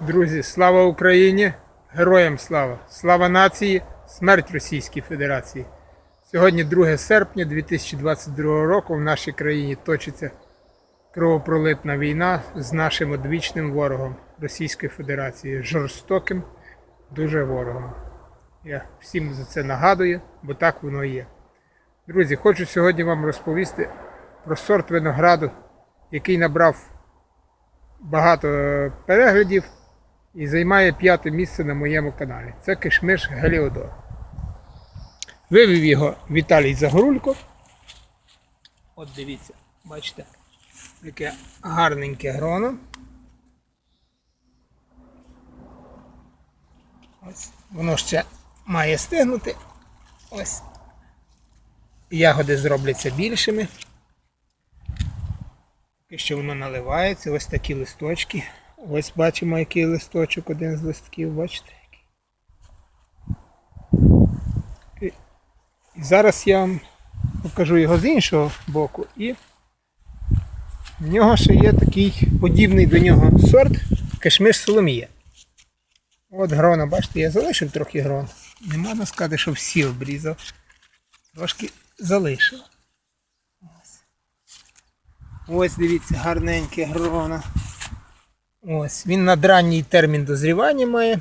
Друзі, слава Україні! Героям слава! Слава нації! Смерть Російській Федерації! Сьогодні 2 серпня 2022 року в нашій країні точиться кровопролитна війна з нашим одвічним ворогом Російської Федерації, жорстоким дуже ворогом. Я всім за це нагадую, бо так воно і є. Друзі, хочу сьогодні вам розповісти про сорт винограду, який набрав багато е, переглядів і займає п'яте місце на моєму каналі. Це кишмиш Геліодор. Вивів його Віталій Загорулько. От дивіться, бачите, яке гарненьке гроно. Ось, воно ще має стигнути. Ось. Ягоди зробляться більшими. Поки що воно наливається, ось такі листочки. Ось бачимо, який листочок, один з листків, бачите? І, зараз я вам покажу його з іншого боку. І в нього ще є такий подібний до нього сорт кишмиш Соломія. От грона, бачите, я залишив трохи грон. Не можна сказати, що всі обрізав. Трошки залишив. Ось дивіться, гарненьке грона. Ось, він надранній термін дозрівання має.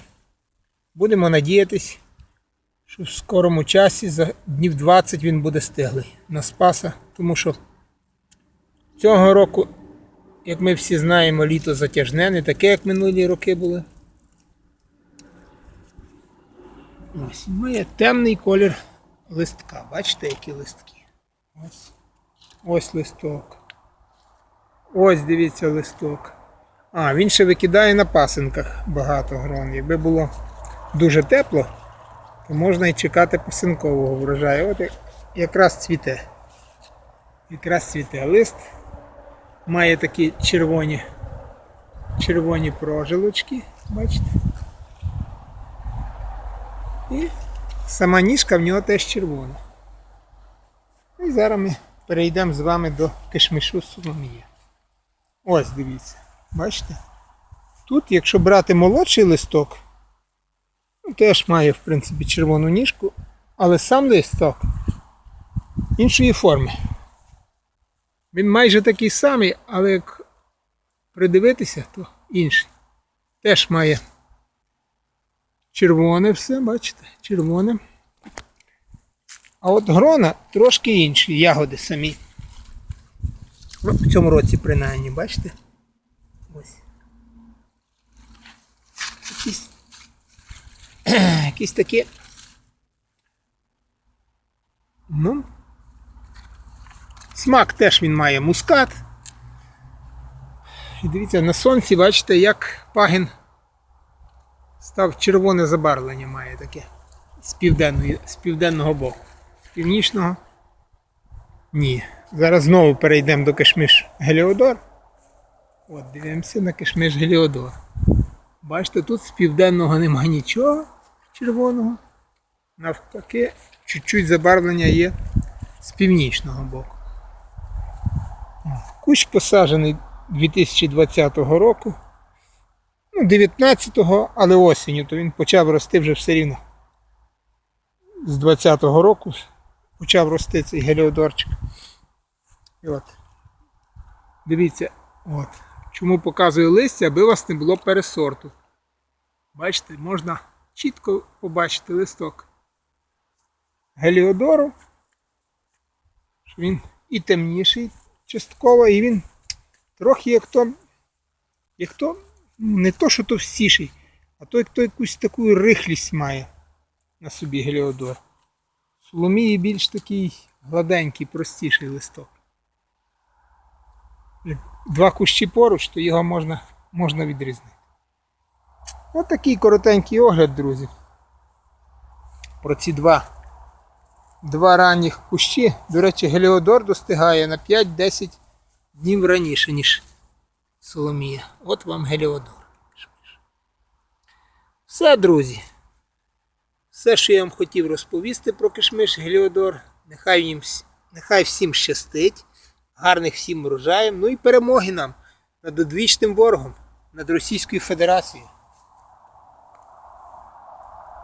Будемо надіятись, що в скорому часі, за днів 20 він буде стиглий на спаса, тому що цього року, як ми всі знаємо, літо затяжне, не таке, як минулі роки були. Ось, має темний колір листка. Бачите, які листки? Ось, ось листок. Ось дивіться листок. А, він ще викидає на пасинках багато грон. Якби було дуже тепло, то можна і чекати пасинкового врожаю. От якраз цвіте. Якраз цвіте лист. Має такі червоні, червоні прожилочки, бачите? І сама ніжка в нього теж червона. І зараз ми перейдемо з вами до кишмишу Соломія. Ось дивіться. Бачите? Тут, якщо брати молодший листок, ну, теж має, в принципі, червону ніжку, але сам листок іншої форми. Він майже такий самий, але як придивитися, то інший. Теж має червоне все, бачите? Червоне. А от грона трошки інші, ягоди самі. В цьому році принаймні, бачите? Ось. Якісь, якісь такі. Ну. Смак теж він має мускат. І дивіться, на сонці, бачите, як пагін став червоне забарвлення має таке. З, південної, з південного боку. З північного. Ні. Зараз знову перейдемо до кишмиш Геліодор. От, дивимося на кишмиш Геліодор. Бачите, тут з південного немає нічого червоного. Навпаки, чуть-чуть забарвлення є з північного боку. Кущ посаджений 2020 року. Ну, 19-го, але осінню, то він почав рости вже все рівно. З 20-го року почав рости цей геліодорчик. І от. Дивіться, от. Чому показую листя, аби у вас не було пересорту. Бачите, можна чітко побачити листок геліодору. що Він і темніший частково, і він трохи як то, як то ну, не то, що товстіший, а то як то якусь таку рихлість має на собі геліодор. Соломії більш такий гладенький, простіший листок. Два кущі поруч, то його можна, можна відрізнити. Ось такий коротенький огляд, друзі. Про ці два, два ранніх кущі. До речі, Геліодор достигає на 5-10 днів раніше, ніж Соломія. От вам Геліодор. Все, друзі. Все, що я вам хотів розповісти про кишмиш Геліодор. Нехай, їм, нехай всім щастить, гарних всім врожаєм, ну і перемоги нам над одвічним ворогом, над Російською Федерацією.